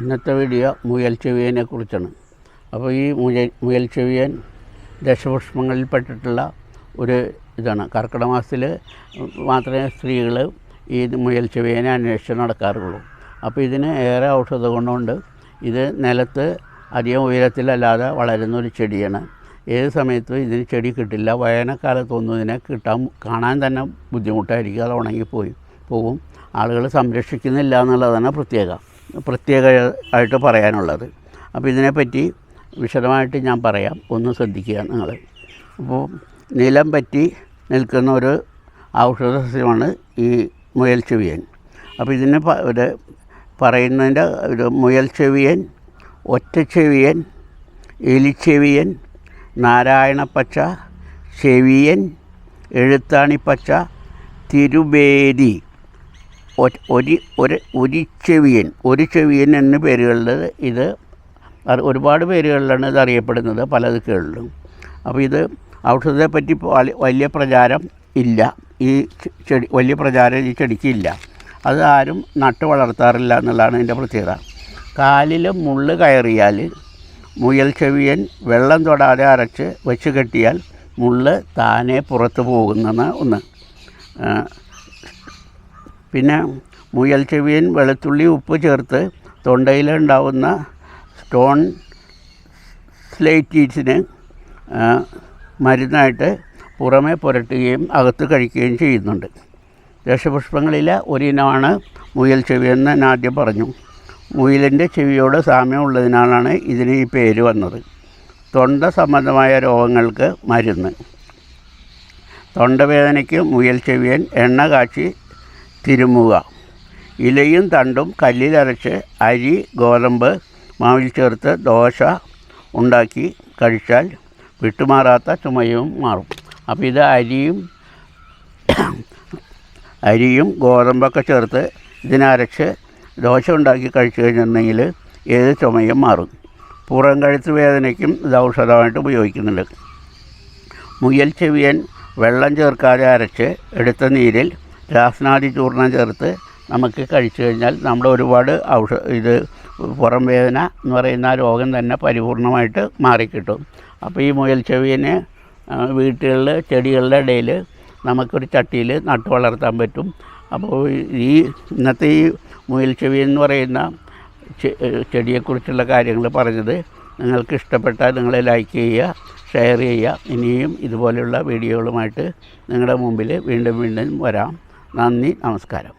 ഇന്നത്തെ വീഡിയോ മുയൽ ചെവിയനെ കുറിച്ചാണ്. അപ്പോൾ ഈ മുയൽ മുയൽ ചെവിയൻ ദശപുഷ്പങ്ങളിൽപ്പെട്ടിട്ടുള്ള ഒരു ഇതാണ്. കർക്കിടക മാസത്തിൽ മാത്രമേ സ്ത്രീകൾ ഈ മുയൽ ചെവിയനെ അന്വേഷിച്ച് നടക്കാറുള്ളൂ. അപ്പോൾ ഇതിന് ഏറെ ഔഷധ ഗുണമുണ്ട്. ഇത് നിലത്ത് അധികം ഉയരത്തിലല്ലാതെ വളരുന്ന ഒരു ചെടിയാണ്. ഏത് സമയത്തും ഇതിന് ചെടി കിട്ടില്ല. വേനൽക്കാലത്തൊന്നും ഇതിനെ കിട്ടാൻ കാണാൻ തന്നെ ബുദ്ധിമുട്ടായിരിക്കും. അത് ഉണങ്ങിപ്പോയി പോകും ആളുകൾ സംരക്ഷിക്കുന്നില്ല എന്നുള്ളതാണ് പ്രത്യേക പ്രത്യേക ആയിട്ട് പറയാനുള്ളത്. അപ്പോൾ ഇതിനെപ്പറ്റി വിശദമായിട്ട് ഞാൻ പറയാം. ഒന്ന് ശ്രദ്ധിക്കുക നിങ്ങൾ. അപ്പോൾ നിലം പറ്റി നിൽക്കുന്ന ഒരു ഔഷധ സസ്യമാണ് ഈ മുയൽ ചെവിയൻ. അപ്പോൾ ഇതിന് ഒരു പറയുന്നതിന്റെ ഒരു മുയൽ ചെവിയൻ ഒറ്റച്ചെവിയൻ എലിച്ചെവിയൻ നാരായണപ്പച്ച ചെവിയൻ എഴുത്താണിപ്പച്ച ഒ- ഒരു ഒരു ഒരു ചെവിയൻ. ഒരു ചെവിയൻ എന്ന പേരുകളിൽ ഇത് ഒരുപാട് പേരുകളിലാണ് ഇത് അറിയപ്പെടുന്നത് പല ദിക്കുകളിലും അപ്പോൾ ഇത് ഔഷധത്തെ പറ്റി വലിയ പ്രചാരം ഇല്ല. ഈ ചെടി വലിയ പ്രചാരം ഈ ചെടിക്ക് ഇല്ല. അത് ആരും നട്ട് വളർത്താറില്ല എന്നുള്ളതാണ് ഇതിന്റെ പ്രത്യേകത. കാലിൽ മുള്ള് കയറിയാൽ മുയൽ ചെവിയൻ വെള്ളം തൊടാതെ അരച്ച് വെച്ച് കെട്ടിയാൽ മുള്ള് താനെ പുറത്ത് പോകുന്നതാണ് ഒന്ന്. പിന്നെ മുയൽ ചെവിയൻ വെളുത്തുള്ളി ഉപ്പ് ചേർത്ത് തൊണ്ടയിലുണ്ടാവുന്ന സ്റ്റോൺ സ്ലേറ്റീസിന് മരുന്നായിട്ട് പുറമേ പുരട്ടുകയും അകത്ത് കഴിക്കുകയും ചെയ്യുന്നുണ്ട്. ദശപുഷ്പങ്ങളിലെ ഒരിനമാണ് മുയൽ ചെവി എന്ന് ഞാൻ ആദ്യം പറഞ്ഞു. മുയലിന്റെ ചെവിയോട് സാമ്യമുള്ളതിനാലാണ് ഇതിന് ഈ പേര് വന്നത്. തൊണ്ട സംബന്ധമായ രോഗങ്ങൾക്ക് മരുന്ന്. തൊണ്ടവേദനയ്ക്ക് മുയൽ ചെവിയൻ എണ്ണ കാച്ചി തിരുമുക. ഇലയും തണ്ടും കല്ലിലരച്ച് അരി ഗോതമ്പ് മാവിൽ ചേർത്ത് ദോശ ഉണ്ടാക്കി കഴിച്ചാൽ വിട്ടുമാറാത്ത ചുമയും മാറും. അപ്പോൾ ഇത് അരിയും അരിയും ഗോതമ്പൊക്കെ ചേർത്ത് ഇതിനരച്ച് ദോശ ഉണ്ടാക്കി കഴിച്ചു കഴിഞ്ഞിട്ടുണ്ടെങ്കിൽ ഏത് ചുമയും മാറും. പുറം കഴുത്ത് വേദനയ്ക്കും ഇത് ഔഷധമായിട്ട് ഉപയോഗിക്കുന്നുണ്ട്. മുയൽ ചെവിയൻ വെള്ളം ചേർക്കാതെ അരച്ച് എടുത്ത നീരിൽ രാസനാദി ചൂർണം ചേർത്ത് നമുക്ക് കഴിച്ചു കഴിഞ്ഞാൽ നമ്മുടെ ഒരുപാട് ഔഷ ഇത് പുറം വേദന എന്ന് പറയുന്ന രോഗം തന്നെ പരിപൂർണമായിട്ട് മാറിക്കിട്ടും. അപ്പോൾ ഈ മുയൽ ചെവിയനെ വീട്ടുകളിൽ ചെടികളുടെ ഇടയിൽ നമുക്കൊരു ചട്ടിയിൽ നട്ടു വളർത്താൻ പറ്റും. അപ്പോൾ ഈ ഇന്നത്തെ ഈ മുയൽ ചെവി എന്ന് പറയുന്ന ചെടിയെക്കുറിച്ചുള്ള കാര്യങ്ങൾ പറഞ്ഞത് നിങ്ങൾക്ക് ഇഷ്ടപ്പെട്ടാൽ നിങ്ങൾ ലൈക്ക് ചെയ്യുക ഷെയർ ചെയ്യുക. ഇനിയും ഇതുപോലെയുള്ള വീഡിയോകളുമായിട്ട് നിങ്ങളുടെ മുമ്പിൽ വീണ്ടും വീണ്ടും വരാം. നന്ദി നമസ്കാരം.